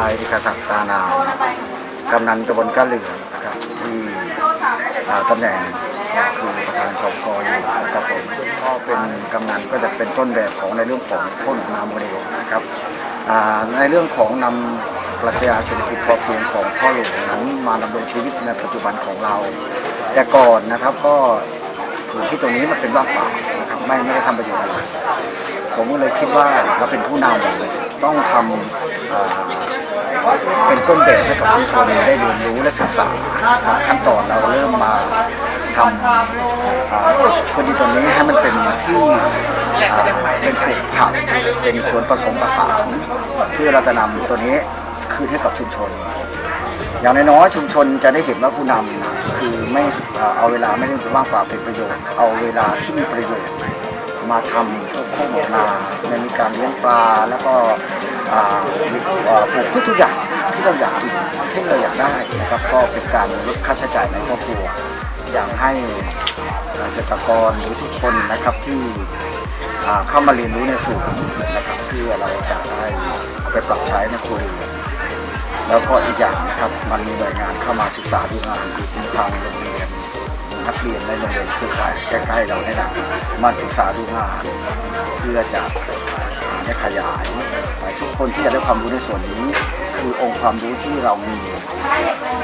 นายดิคศักดิ์ตานามกำนันตำบลกะเหลืองนะครับที่ตำแหน่งคือประธานชมกอยู่นะครับผมก็เป็นกำนันก็จะเป็นต้นแบบของในเรื่องของพ่นนาโมเดลนะครับในเรื่องของนำปรัชญาเศรษฐกิจพอเพียงของพ่อหลวงนั้นมาดำรงชีวิตในปัจจุบันของเรา แต่ก่อนนะครับก็พื้นที่ตรงนี้มันเป็นว่างเปล่านะครับไม่ไม่ได้ทำประโยชน์อะไรผมก็เลยคิดว่าเราเป็นผู้นำต้องทำ เป็นต้นแบบให้กับชุมชนได้เรียนรู้และศึกษาขั้นตอนเราเริ่มมาทำอ่าพื้นที่ตรงนี้ให้มันเป็นที่เป็นปลูกผักเป็นสวนผสมผสานเพื่อเราจะนำตัวนี้คืนให้กับชุมชน อย่างน้อยๆชุมชนจะได้เห็นว่าผู้นำคือไม่เอาเวลาไม่ได้ว่างเปล่าเป็นประโยชน์ เอาเวลาที่มีประโยชน์มาทำพวกข้าวหมกนาในมีการเลี้ยงปลาแล้วก็ ปลูกพืชทุกอย่างที่เราอยากกินที่เราอยากได้นะครับก็เป็นการลดค่าใช้จ่ายในครอบครัว อย่างให้เกษตรกรหรือทุกคนนะครับที่เข้ามาเรียนรู้ในศูนย์นะครับเพื่เราจะได้เอาไปปรับใช้ในครัวเรือนแล้วก็อีกอย่างนะครับมันมีหน่วยงานเข้ามาศึกษาดูงานคือทางโรงเรียนนักเรียนในโรงเรียนเครือข่ายใกล้ๆเราเนี่ยนะมาศึกษาดูงานเพื่อจะ ได้ขยายทุกคนที่จะได้ความรู้ในส่วนนี้ คือองค์ความรู้ที่เรามี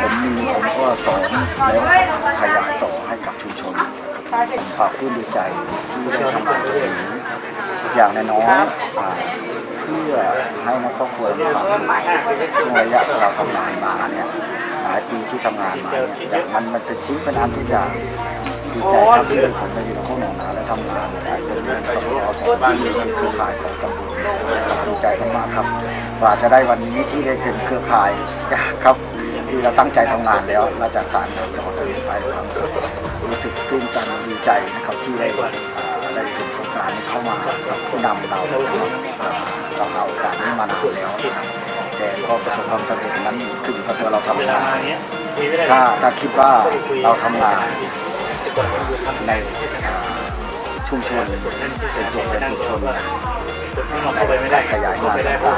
ผมมีผมก็สอนแล้วขยายต่อให้กับชุมชนฝากพื้นดีใจที่ได้ทำงานตรงนี้อย่างน้อยๆอ่าเพื่อให้นักครอบครัวมีความสุขช่ระยะเราทำงานมาเนี่ยายปีที่ทำงานมาเนี่ยอย่างมันมันเป็นชิ้นเป็นอันทุกอย่างดีใจครับที่ผมได้อยู่ในห้องหนองนาและทำงานในโรงเรียนสำนักของที่เป็นเครือข่ายของตำบลดีใจมากๆครับกว่าจะได้วันนี้ที่ได้เป็นเครือข่ายยากครับที่เราตั้งใจทำงานแล้วเราจะสานต่อไปไปครับรู้สึกตื้นตันดีใจนะครับที่ได้อ่าได้เป็นโครงการนี้เข้ามากับผู้นำเรานะครับอ่าเราหาโอกาสนี้มานานแล้วนะครับ แต่ก็ประสบความสำเร็จนั้นขึ้นกับตัวเราทำงานถ้าถ้าคิดว่าเราทำงานในอ่าชุมชนเป็นตัวเป็นชุมชนในขยายงานต่า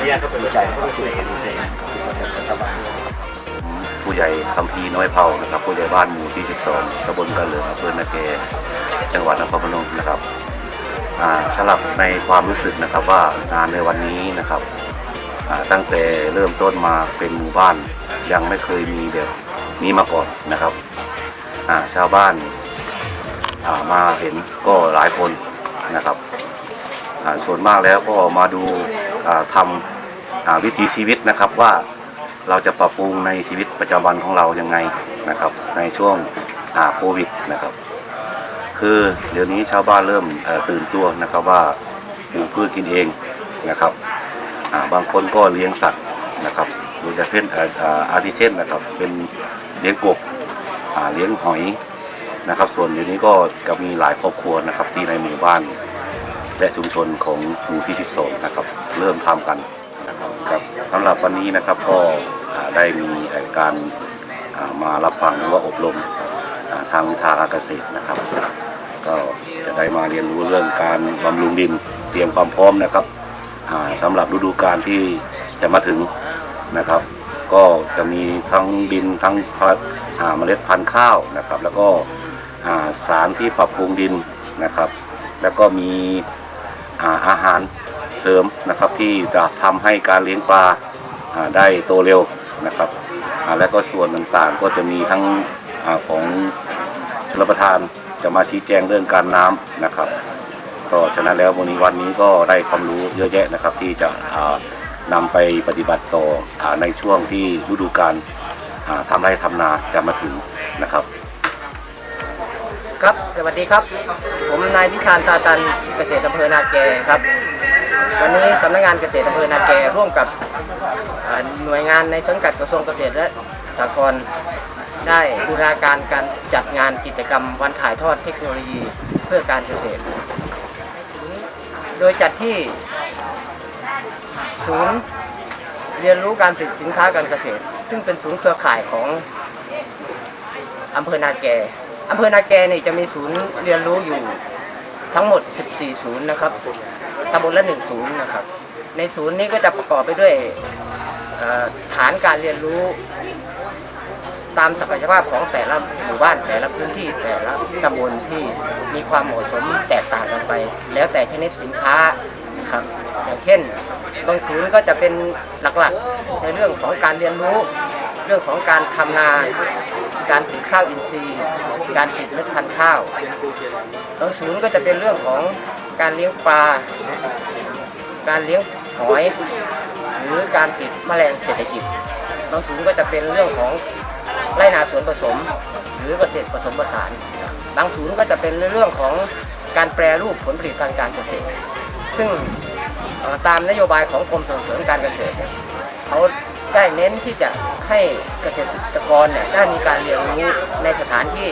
ดีใจกับสิ่งที่เสร็จกับประเประชาชนผู้ใหญ่คำพีร์น้อยเผานะครับผู้ใหญ่บ้านหมู่ที่ 12ตำบลกระเหลืออำเภอนาเกจังหวัดนครพนมนะครับอาสำหรับในความรู้สึกนะครับว่างานในวันนี้นะครับ ตั้งแต่เริ่มต้นมาเป็นหมู่บ้านยังไม่เคยมีแบบนี้มาก่อนนะครับชาวบ้านามาเห็นก็หลายคนนะครับส่วนมากแล้วก็มาดูาทำาวิถีชีวิตนะครับว่าเราจะปรับปรุงในชีวิตประจำวันของเรายังไงนะครับในช่วงโควิดนะครับ คือเดี๋ยวนี้ชาวบ้านเริ่มตื่นตัวนะครับว่าปลูกพืชกินเองนะครับ บางคนก็เลี้ยงสัตว์นะครับโดยเฉพาะออาทิเช่นนะครับเป็นเลี้ยงกบเลี้ยงหอยนะครับ ส่วนเดี๋ยวนี้ก็จะมีหลายครอบครัวนะครับที่ในหมู่บ้าน และชุมชนของหมู่ที่ 12 นะครับ เริ่มทำกันนะครับครับสำหรับวันนี้นะครับก็ได้มีการมารับฟังหรือว่าอบรมทางวิชาการเกษตรนะครับ ก็จะได้มาเรียนรู้เรื่องการบำรุงดินเตรียมความพร้อมนะครับ สำหรับฤดูกาลที่จะมาถึงนะครับ ก็จะมีทั้งดินทั้งพัดอ่าเมล็ดพันธุ์ข้าวนะครับ แล้วก็อ่าสารที่ปรับปรุงดินนะครับ แล้วก็มีอาอาหารเสริมนะครับที่จะทำให้การเลี้ยงปลาได้โตเร็วนะครับและก็ส่วนต่างๆก็จะมีทั้งอของชลประทานจะมาชี้แจงเรื่องการน้ำนะครับ ก็ฉะนั้นแล้ววันนี้วันนี้ก็ได้ความรู้เยอะแยะนะครับ ที่จะอ่านำไปปฏิบัติต่อในช่วงที่ฤดูกาลอ่าทำไร่ทำนาจะมาถึงนะครับ ครับสวัสดีครับ ผมนายพิชานซาตันเกษตรอำเภอนาแกครับวันนี้สำนักงานเกษตรอำเภอนาแกร่วมกับหน่วยงานในสังกัดกระทรวงเกษตรและสหกรณ์ได้บูรณาการการจัดงานกิจกรรมวันถ่ายทอดเทคโนโลยีเพื่อการเกษตร โดยจัดที่ศูนย์เรียนรู้การผลิตสินค้าการเกษตร ซึ่งเป็นศูนย์เครือข่ายของอำเภอนาแกอำเภอนาแกนี่จะมีศูนย์เรียนรู้อยู่ทั้งหมด 14 ศูนย์นะครับตำบลละ1ศูนย์นะครับ ในศูนย์นี้ก็จะประกอบไปด้วยฐานการเรียนรู้ ตามศักยภาพของแต่ละหมู่บ้านแต่ละพื้นที่แต่ละตำบลที่มีความเหมาะสมแตกต่างกันไป แล้วแต่ชนิดสินค้านะครับอย่างเช่นบางศูนย์ก็จะเป็นหลักๆ ในเรื่องของการเรียนรู้ เรื่องของการทำนา การผลิตข้าวอินทรีย์ การผลิตเม็ดพันธุ์ข้าวบางศูนย์ก็จะเป็นเรื่องของการเลี้ยงปลา การเลี้ยงหอย หรือการผลิตแมลงเศรษฐกิจบางศูนย์ก็จะเป็นเรื่องของ ไรนาสวนผสม หรือเกษตรผสมผสานบางศูนย์ก็จะเป็นเรื่องของการแปรรูปผลผลิตทางการเกษตร ซึ่งตามนโยบายของกรมส่งเสริมการเกษตรเขาได้เน้นที่จะให้เกษตรกรเนี่ยได้มีการเรียนรู้ในสถานที่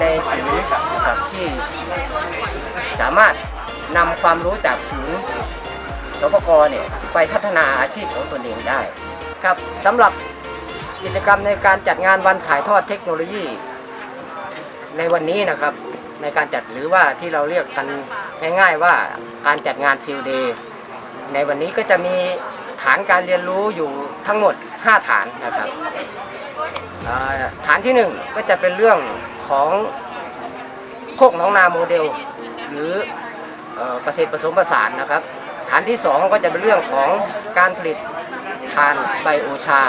ในศูนย์ครับที่สามารถนำความรู้จากศูนย์สปกเนี่ยไปพัฒนาอาชีพของตนเองได้ ครับสำหรับ กิจกรรมในการจัดงานวันถ่ายทอดเทคโนโลยี ในวันนี้นะครับ ในการจัดหรือว่าที่เราเรียกกันง่ายๆว่าการจัดงานฟิลเดย์ในวันนี้ก็จะมีฐานการเรียนรู้อยู่ทั้งหมด 5 ฐานนะครับฐานที่ 1 ก็จะเป็นเรื่องของโคกน้องนาโมเดล หรือเออเกษตรผสมผสานนะครับ ฐานที่ 2 ก็จะเป็นเรื่องของการผลิตทานไบโอชา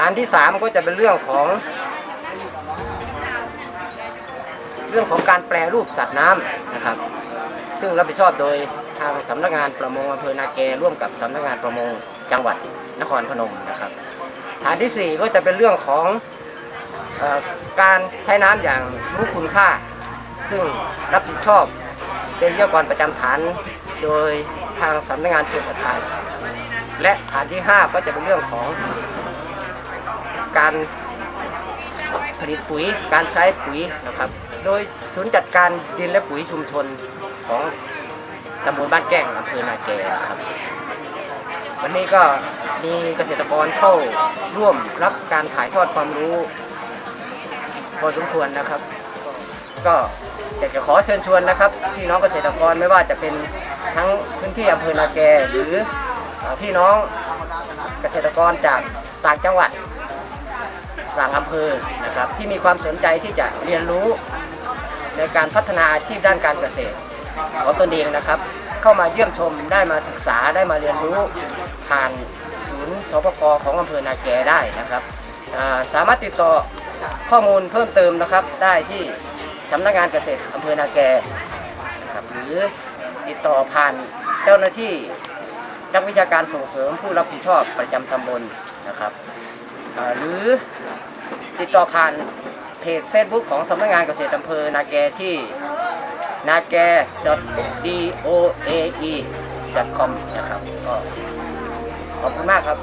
นะครับฐานที่3ก็จะเป็นเรื่องของ เรื่องของการแปรรูปสัตว์น้ำนะครับ ซึ่งรับผิดชอบโดยทางสำนักงานประมงอำเภอนาแกร่วมกับสำนักงานประมงจังหวัดนครพนมนะครับฐานทีสี่4 ก็จะเป็นเรื่องของอการใช้น้ำอย่างรู้คุณค่า ซึ่งรับผิดชอบเป็นวิทยากรประจำฐานโดยทางสำนักงานชลประทาน และฐานที่ 5 ก็จะเป็นเรื่องของ การผลิตปุ๋ยการใช้ปุ๋ยนะครับ โดยศูนย์จัดการดินและปุ๋ยชุมชนของตำบลบ้านแก้งอำเภอนาแกครับ วันนี้ก็มีเกษตรกรเข้าร่วมรับการถ่ายทอดความรู้พอสมควรนะครับ ก็อยากจะขอเชิญชวนนะครับพี่น้องเกษตรกรไม่ว่าจะเป็นทั้งพื้นที่อำเภอนาแกหรือเอ่อพี่น้องเกษตรกรจากต่างจังหวัด ต่างอำเภอนะครับที่มีความสนใจที่จะเรียนรู้ ในการพัฒนาอาชีพด้านการเกษตรของตนเองนะครับ เข้ามาเยี่ยมชมได้มาศึกษาได้มาเรียนรู้ผ่านศูนย์สปกของอำเภอนาแกได้นะครับสามารถติดต่อข้อมูลเพิ่มเติมนะครับ ได้ที่สำนักงานเกษตรอำเภอนาแกนะครับหรือติดต่อผ่านเจ้าหน้าที่นักวิชาการส่งเสริมผู้รับผิดชอบประจำตำบลนะครับ หรือติดต่อผ่านเพจ Facebook ของสำนักงานเกษตรอำเภอนาแกที่นาแก .doae .com นะครับ ก็ขอบคุณมากครับ